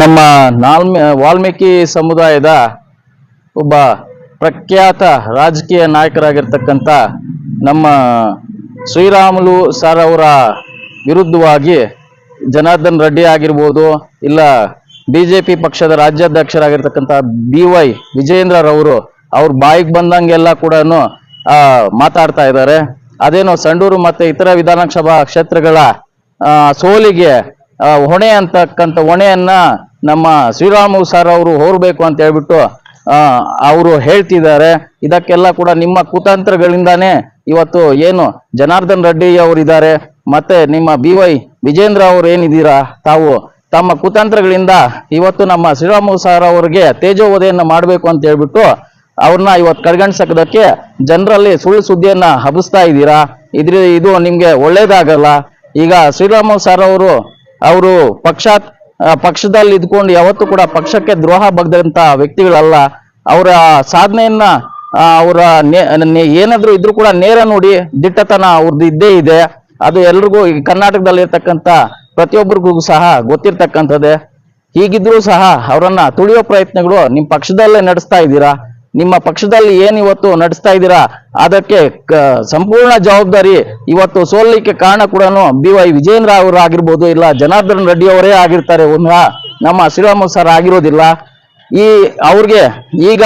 ನಮ್ಮ ನಾಲ್ಮಿ, ವಾಲ್ಮೀಕಿ ಸಮುದಾಯದ ಒಬ್ಬ ಪ್ರಖ್ಯಾತ ರಾಜಕೀಯ ನಾಯಕರಾಗಿರ್ತಕ್ಕಂಥ ನಮ್ಮ ಶ್ರೀರಾಮುಲು ಸರ್ ಅವರ ವಿರುದ್ಧವಾಗಿ ಜನಾರ್ದನ್ ರೆಡ್ಡಿ ಆಗಿರ್ಬೋದು, ಇಲ್ಲ ಬಿ ಜೆ ಪಿ ಪಕ್ಷದ ರಾಜ್ಯಾಧ್ಯಕ್ಷರಾಗಿರ್ತಕ್ಕಂಥ ಬಿ ವೈ ವಿಜಯೇಂದ್ರರವರು ಅವ್ರ ಬಾಯಿಗೆ ಬಂದಂಗೆಲ್ಲ ಕೂಡ ಮಾತಾಡ್ತಾ ಇದ್ದಾರೆ. ಅದೇನೋ ಸಂಡೂರು ಮತ್ತೆ ಇತರ ವಿಧಾನಸಭಾ ಕ್ಷೇತ್ರಗಳ ಸೋಲಿಗೆ ಹೊಣೆ ಅಂತಕ್ಕಂಥ ಹೊಣೆಯನ್ನ ನಮ್ಮ ಶ್ರೀರಾಮು ಸರ್ ಅವರು ಹೊರಬೇಕು ಅಂತ ಹೇಳ್ಬಿಟ್ಟು ಅವರು ಹೇಳ್ತಿದ್ದಾರೆ. ಇದಕ್ಕೆಲ್ಲ ಕೂಡ ನಿಮ್ಮ ಕುತಂತ್ರಗಳಿಂದಾನೇ ಇವತ್ತು ಏನು ಜನಾರ್ದನ್ ರೆಡ್ಡಿ ಅವರಿದ್ದಾರೆ ಮತ್ತೆ ನಿಮ್ಮ ಬಿ ವೈ ವಿಜೇಂದ್ರ ಅವರು ಏನಿದ್ದೀರಾ, ತಾವು ತಮ್ಮ ಕುತಂತ್ರಗಳಿಂದ ಇವತ್ತು ನಮ್ಮ ಶ್ರೀರಾಮು ಸರ್ ಅವರಿಗೆ ತೇಜೋವಧೆಯನ್ನು ಮಾಡಬೇಕು ಅಂತ ಹೇಳ್ಬಿಟ್ಟು ಅವ್ರನ್ನ ಇವತ್ತು ಕಡೆಗಣಿಸೋದಕ್ಕೆ ಜನರಲ್ಲಿ ಸುಳ್ಳು ಸುದ್ದಿಯನ್ನ ಹಬ್ಬಿಸ್ತಾ ಇದ್ದೀರಾ. ಇದ್ರ, ಇದು ನಿಮ್ಗೆ ಒಳ್ಳೇದಾಗಲ್ಲ. ಈಗ ಶ್ರೀರಾಮು ಸರ್ ಅವರು ಅವರು ಪಕ್ಷ ಪಕ್ಷದಲ್ಲಿ ಇದ್ಕೊಂಡು ಯಾವತ್ತೂ ಕೂಡ ಪಕ್ಷಕ್ಕೆ ದ್ರೋಹ ಬಗ್ದಂತ ವ್ಯಕ್ತಿಗಳಲ್ಲ. ಅವರ ಸಾಧನೆಯನ್ನ ಅವರ ಏನಾದ್ರೂ ಇದ್ರೂ ಕೂಡ ನೇರ ನೋಡಿ ದಿಟ್ಟತನ ಅವ್ರದ್ದು ಇದ್ದೇ ಇದೆ. ಅದು ಎಲ್ರಿಗೂ ಈ ಕರ್ನಾಟಕದಲ್ಲಿ ಇರ್ತಕ್ಕಂಥ ಪ್ರತಿಯೊಬ್ಬರಿಗೂ ಸಹ ಗೊತ್ತಿರ್ತಕ್ಕಂಥದ್ದೇ. ಹೀಗಿದ್ರೂ ಸಹ ಅವರನ್ನ ತುಳಿಯೋ ಪ್ರಯತ್ನಗಳು ನಿಮ್ಮ ಪಕ್ಷದಲ್ಲೇ ನಡೆಸ್ತಾ ಇದ್ದೀರಾ? ನಿಮ್ಮ ಪಕ್ಷದಲ್ಲಿ ಏನು ಇವತ್ತು ನಡೆಸ್ತಾ ಇದ್ದೀರಾ, ಅದಕ್ಕೆ ಸಂಪೂರ್ಣ ಜವಾಬ್ದಾರಿ ಇವತ್ತು ಸೋಲಿಕ್ಕೆ ಕಾರಣ ಕೂಡ ಬಿ ವೈ ವಿಜೇಂದ್ರ ಅವರು ಆಗಿರ್ಬೋದು, ಇಲ್ಲ ಜನಾರ್ದನ್ ರೆಡ್ಡಿ ಅವರೇ ಆಗಿರ್ತಾರೆ, ಒಂದ ನಮ್ಮ ಶ್ರೀರಾಮು ಸರ್ ಆಗಿರೋದಿಲ್ಲ. ಈ ಅವ್ರಿಗೆ ಈಗ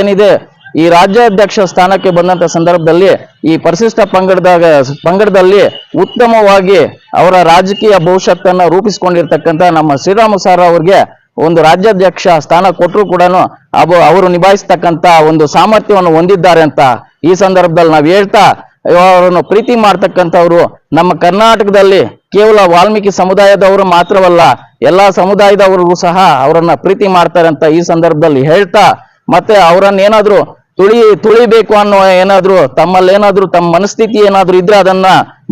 ಏನಿದೆ, ಈ ರಾಜ್ಯಾಧ್ಯಕ್ಷ ಸ್ಥಾನಕ್ಕೆ ಬಂದಂತ ಸಂದರ್ಭದಲ್ಲಿ ಈ ಪರಿಶಿಷ್ಟ ಪಂಗಡದಾಗ, ಪಂಗಡದಲ್ಲಿ ಉತ್ತಮವಾಗಿ ಅವರ ರಾಜಕೀಯ ಭವಿಷ್ಯತ್ತನ್ನ ರೂಪಿಸಿಕೊಂಡಿರ್ತಕ್ಕಂಥ ನಮ್ಮ ಶ್ರೀರಾಮ ಸರ್ ಅವ್ರಿಗೆ ಒಂದು ರಾಜ್ಯಾಧ್ಯಕ್ಷ ಸ್ಥಾನ ಕೊಟ್ಟರು ಕೂಡ ಅವು ಅವರು ನಿಭಾಯಿಸ್ತಕ್ಕಂತ ಒಂದು ಸಾಮರ್ಥ್ಯವನ್ನು ಹೊಂದಿದ್ದಾರೆ ಅಂತ ಈ ಸಂದರ್ಭದಲ್ಲಿ ನಾವು ಹೇಳ್ತಾ ಅವರನ್ನು ಪ್ರೀತಿ ಮಾಡ್ತಕ್ಕಂಥವ್ರು. ನಮ್ಮ ಕರ್ನಾಟಕದಲ್ಲಿ ಕೇವಲ ವಾಲ್ಮೀಕಿ ಸಮುದಾಯದವರು ಮಾತ್ರವಲ್ಲ, ಎಲ್ಲಾ ಸಮುದಾಯದವರಿಗೂ ಸಹ ಅವರನ್ನ ಪ್ರೀತಿ ಮಾಡ್ತಾರೆ ಅಂತ ಈ ಸಂದರ್ಭದಲ್ಲಿ ಹೇಳ್ತಾ, ಮತ್ತೆ ಅವರನ್ನ ಏನಾದ್ರು ತುಳಿ, ತುಳಿಬೇಕು ಅನ್ನೋ ಏನಾದ್ರು ತಮ್ಮಲ್ಲಿ ಏನಾದ್ರು ತಮ್ಮ ಮನಸ್ಥಿತಿ ಏನಾದ್ರು ಇದ್ರೆ ಅದನ್ನ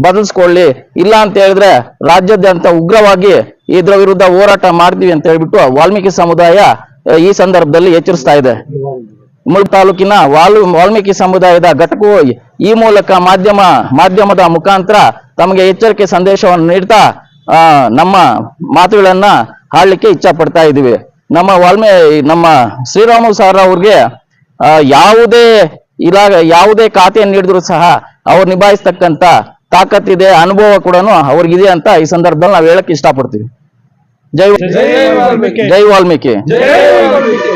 ಬದಲಿಸ್ಕೊಳ್ಳಿ. ಇಲ್ಲ ಅಂತ ಹೇಳಿದ್ರೆ ರಾಜ್ಯಾದ್ಯಂತ ಉಗ್ರವಾಗಿ ಇದ್ರ ವಿರುದ್ಧ ಹೋರಾಟ ಮಾಡ್ತೀವಿ ಅಂತ ಹೇಳ್ಬಿಟ್ಟು ವಾಲ್ಮೀಕಿ ಸಮುದಾಯ ಈ ಸಂದರ್ಭದಲ್ಲಿ ಎಚ್ಚರಿಸ್ತಾ ಇದೆ. ಮುಳ್ ತಾಲೂಕಿನ ವಾಲ್, ವಾಲ್ಮೀಕಿ ಸಮುದಾಯದ ಘಟಕವು ಈ ಮೂಲಕ ಮಾಧ್ಯಮ, ಮಾಧ್ಯಮದ ಮುಖಾಂತರ ತಮಗೆ ಎಚ್ಚರಿಕೆ ಸಂದೇಶವನ್ನು ನೀಡ್ತಾ ನಮ್ಮ ಮಾತುಗಳನ್ನ ಹಾಡ್ಲಿಕ್ಕೆ ಇಚ್ಛಾ ಪಡ್ತಾ ಇದೀವಿ ನಮ್ಮ ವಾಲ್ಮೀ, ನಮ್ಮ ಶ್ರೀರಾಮು ಸರ್ ಅವ್ರಿಗೆ ಯಾವುದೇ ಇಲಾ ಯಾವುದೇ ಖಾತೆಯನ್ನು ನೀಡಿದ್ರು ಸಹ ಅವ್ರು ನಿಭಾಯಿಸ್ತಕ್ಕಂತ ತಾಕತ್ತಿದೆ ಅನುಭವ ಕೂಡ ಅವ್ರಿಗಿದೆ ಅಂತ ಈ ಸಂದರ್ಭದಲ್ಲಿ ನಾವು ಹೇಳಕ್ ಇಷ್ಟಪಡ್ತೀವಿ. ಜೈ ಜೈ ವಾಲ್ಮೀಕಿ. ಜೈ ವಾಲ್ಮೀಕಿ. ಜೈ ವಾಲ್ಮೀಕಿ.